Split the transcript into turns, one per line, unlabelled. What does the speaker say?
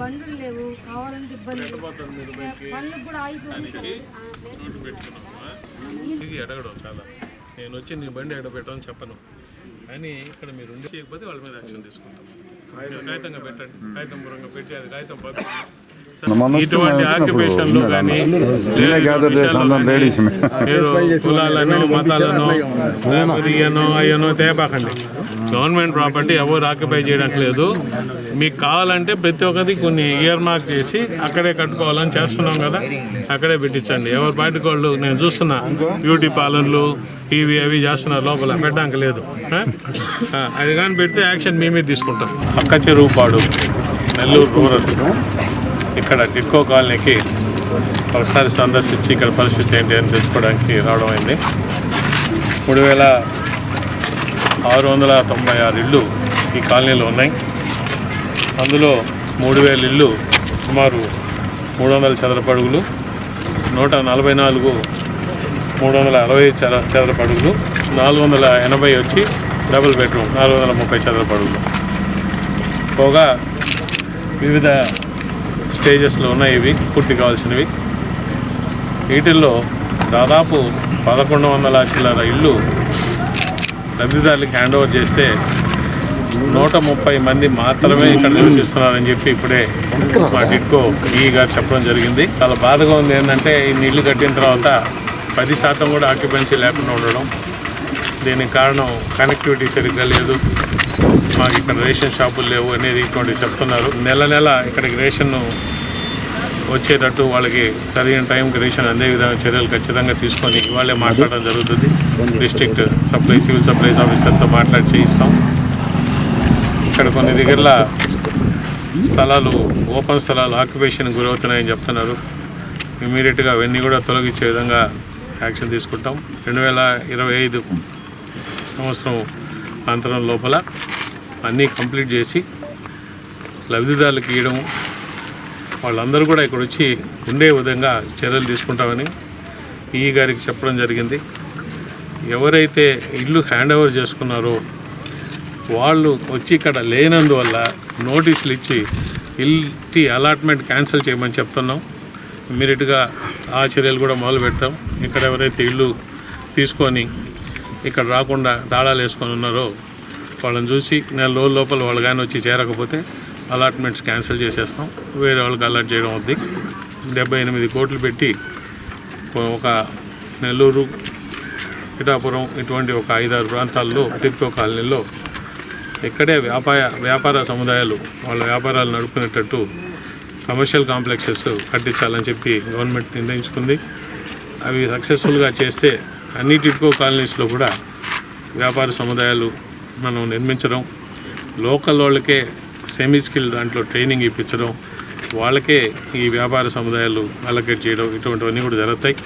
బండ్లు లేవు కావాలంటే ఇబ్బంది పనులు కూడా ఆగిపోయింది సార్. ఆ, లేదు.
ఈజీ అడగడం చాలా నేను వచ్చి నీ బండి ఎక్కడ పెట్టమని చెప్పను కానీ ఇక్కడ మీరు ఉండి చేయకపోతే వాళ్ళ మీద యాక్షన్ తీసుకుంటాం కాగితంగా పెట్టండి కాగితం పూర్వంగా పెట్టి అది కాగితం పంపించండి. ఇటువంటి ఆక్యుపేషన్లు కానీ మీరు కులాలను మతాలను ఇయనో అయ్యనో తేపాకండి గవర్నమెంట్ ప్రాపర్టీ ఎవరు ఆక్యుపై చేయడానికి లేదు. మీకు కావాలంటే ప్రతి ఒక్కటి కొన్ని ఇయర్ మార్క్ చేసి అక్కడే కట్టుకోవాలని చేస్తున్నాం కదా అక్కడే పెట్టించండి. ఎవరి పార్టీ వాళ్ళు నేను చూస్తున్నా బ్యూటీ పార్లర్లు ఇవి అవి చేస్తున్నారు లోపల పెట్టడానికి లేదు. అది కానీ పెడితే యాక్షన్ మీ మీద తీసుకుంటాం. పక్క చెరువు పాడు నెల్లూరు రూరల్ ఇక్కడ టిక్కో కాలనీకి ఒకసారి సందర్శించి ఇక్కడ పరిస్థితి ఏంటి అని తెలుసుకోవడానికి రావడం అయింది. మూడు వేల ఆరు వందల తొంభై ఆరు ఇళ్ళు ఈ కాలనీలో ఉన్నాయి. అందులో మూడు వేల ఇళ్ళు సుమారు మూడు వందల చదరపడుగులు నూట నలభై నాలుగు మూడు వందల అరవై చద చదరపడుగులు నాలుగు వందల ఎనభై వచ్చి డబుల్ బెడ్రూమ్ నాలుగు వందల ముప్పై చదరపడుగులు పోగా వివిధ స్టేజెస్లో ఉన్నాయి ఇవి పూర్తి కావాల్సినవి. వీటిల్లో దాదాపు పదకొండు వందల చిల్లర ఇల్లు లబ్ధిదారులకు హ్యాండ్ ఓవర్ చేస్తే నూట ముప్పై మంది మాత్రమే ఇక్కడ నివసిస్తున్నారని చెప్పి ఇప్పుడే మా డిక్కో ఈ గారు చెప్పడం జరిగింది. చాలా బాధగా ఉంది ఏంటంటే ఈ నీళ్ళు కట్టిన తర్వాత పది శాతం కూడా ఆక్యుపెన్సీ లేకుండా ఉండడం దీనికి కారణం కనెక్టివిటీ సరిగ్గా లేదు. మాకు ఇక్కడ రేషన్ షాపులు లేవు అనేది ఇటువంటివి చెప్తున్నారు. నెల నెల ఇక్కడికి రేషన్ వచ్చేటట్టు వాళ్ళకి సరైన టైంకి రేషన్ అందే విధంగా చర్యలు ఖచ్చితంగా తీసుకొని వాళ్ళే మాట్లాడడం జరుగుతుంది. డిస్ట్రిక్ట్ సప్లై సివిల్ సప్లైస్ ఆఫీసర్తో మాట్లాడి చేయిస్తాం. ఇక్కడ కొన్ని దగ్గర స్థలాలు ఓపెన్ స్థలాలు ఆక్యుపేషన్కి గురవుతున్నాయని చెప్తున్నారు. ఇమీడియట్గా అవన్నీ కూడా తొలగించే విధంగా యాక్షన్ తీసుకుంటాం. రెండు వేల ఇరవై ఐదు సంవత్సరం అంతరం లోపల అన్నీ కంప్లీట్ చేసి లబ్ధిదారులకు ఇవ్వడం వాళ్ళందరూ కూడా ఇక్కడ వచ్చి ఉండే విధంగా చర్యలు తీసుకుంటామని ఈ గారికి చెప్పడం జరిగింది. ఎవరైతే ఇల్లు హ్యాండ్ ఓవర్ చేసుకున్నారో వాళ్ళు వచ్చి ఇక్కడ లేనందువల్ల నోటీసులు ఇచ్చి ఇల్టి అలాట్మెంట్ క్యాన్సిల్ చేయమని చెప్తున్నాం. ఇమ్మీడియట్గా ఆ చర్యలు కూడా మొదలు పెడతాం ఇక్కడ ఎవరైతే ఇల్లు తీసుకొని ఇక్కడ రాకుండా తాళాలు వేసుకొని ఉన్నారో వాళ్ళని చూసి నెల రోజుల లోపల వాళ్ళు కానీ వచ్చి చేరకపోతే అలాట్మెంట్స్ క్యాన్సిల్ చేసేస్తాం. వేరే వాళ్ళకి అలాట్ చేయడం అవుద్ది డెబ్బై ఎనిమిది కోట్లు పెట్టి ఒక నెల్లూరు పిఠాపురం ఇటువంటి ఒక ఐదారు ప్రాంతాల్లో టిక్కో కాలనీలో ఇక్కడే వ్యాపార వ్యాపార సముదాయాలు వాళ్ళ వ్యాపారాలు నడుపుకునేటట్టు కమర్షియల్ కాంప్లెక్సెస్ కట్టించాలని చెప్పి గవర్నమెంట్ నిర్ణయించుకుంది. అవి సక్సెస్ఫుల్గా చేస్తే అన్ని టిట్కో కాలనీస్లో కూడా వ్యాపార సముదాయాలు మనం నిర్మించడం లోకల్ వాళ్ళకే సెమీ స్కిల్ దాంట్లో ట్రైనింగ్ ఇప్పించడం వాళ్ళకే ఈ వ్యాపార సముదాయాలు అలకేట్ చేయడం ఇటువంటివన్నీ కూడా జరుగుతాయి.